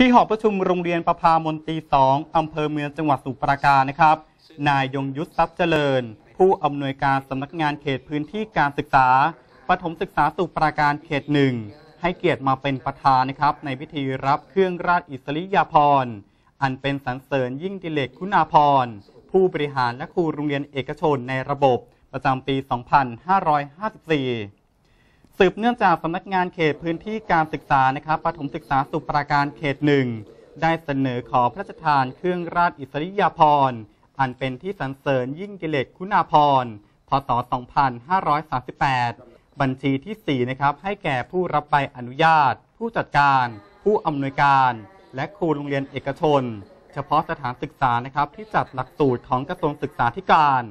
ที่หอประชุมโรงเรียนประพามนตรีสองอำเภอเมืองจังหวัดสมุพรปราการนะครับ นายยงยุทธทรัพย์เจริญ ผู้อำนวยการสำนักงานเขตพื้นที่การศึกษาปฐมศึกษาสุพรปราการเขตหนึ่งให้เกียรติมาเป็นประธานนะครับ ในพิธีรับเครื่องราชอิสริยาภรณ์ อันเป็นสรรเสริญยิ่งดิเลกคุณาภรณ์ ผู้บริหารและครูโรงเรียนเอกชนในระบบประจำปี 2554 สืบเนื่องจากสำนักงานเขตพื้นที่การศึกษานะครับปฐมศึกษาสุปราการเขตหนึ่งได้เสนอขอพระราชทานเครื่องราชอิสริยาภรณ์อันเป็นที่สรรเสริญยิ่งกิเลสคุณาภรณ์พศ 2538 บัญชีที่ 4 นะครับ ให้แก่ผู้รับใบอนุญาต ผู้จัดการ ผู้อำนวยการ และครูโรงเรียนเอกชน เฉพาะสถานศึกษานะครับ ที่จัดหลักสูตรของกระทรวงศึกษาธิการ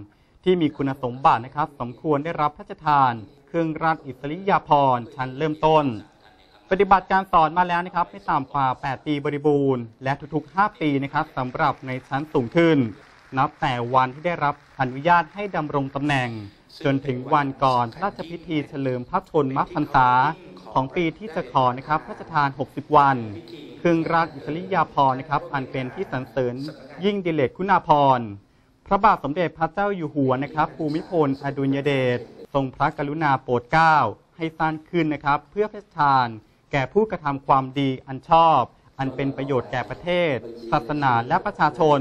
ที่มีคุณสมบัตินะครับ สมควรได้รับพระราชทาน เครื่องราชอิสริยาภรณ์ชั้นเริ่มต้น ปฏิบัติการสอนมาแล้วนะครับ ไม่ต่ำกว่า 8 ปีบริบูรณ์ และทุกๆ 5 ปีนะครับสำหรับในชั้นสูงขึ้น นับแต่วันที่ได้รับอนุญาตให้ดำรงตำแหน่ง จนถึงวันก่อนพระราชพิธีเฉลิมพระชนมพรรษาของปีที่จะขอนะครับพระราชทาน 60 วันเครื่องราชอิสริยาภรณ์นะครับอันเป็นที่สรรเสริญยิ่งดิเลกคุณาภรณ์พระบาทสมเด็จพระเจ้าอยู่หัวนะครับ ภูมิพลอดุลยเดช ทรงพระกรุณาโปรดเกล้าให้สร้างขึ้นนะครับ เพื่อพระราชทาน แก่ผู้กระทำความดีอันชอบ อันเป็นประโยชน์แก่ประเทศ ศาสนาและประชาชน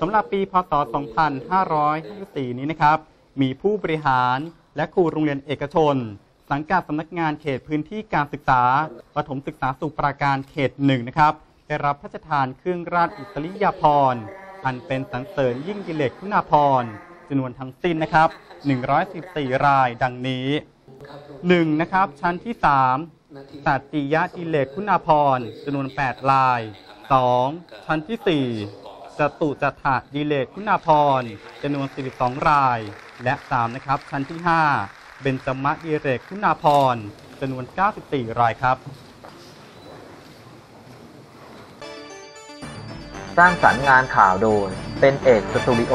สำหรับปีพศ 2554 นี้นะครับ มีผู้บริหารและครูโรงเรียนเอกชน สังกัดสำนักงานเขตพื้นที่การศึกษาปฐมศึกษาสุปราการเขตหนึ่งนะครับ ได้รับพระราชทานเครื่องราชอิสริยาภรณ์ อันเป็นสรรเสริญยิ่งกิเลสคุณาภรณ์ จำนวนทั้งสิ้นนะครับ 114 รายดังนี้ 1. นะครับ ชั้นที่ 3สัตติยะดิเลกคุณาภรจำนวน 8 ราย 2. ชั้นที่ 4จตุจัตถะดิเลกคุณาภรจำนวน 42 ราย และ 3 นะครับ ชั้นที่ 5 เบญจมะดิเลกคุณาภรจำนวน 94 รายครับ สร้างสรรค์งานข่าวโดย เป็นเอกสตูดิโอ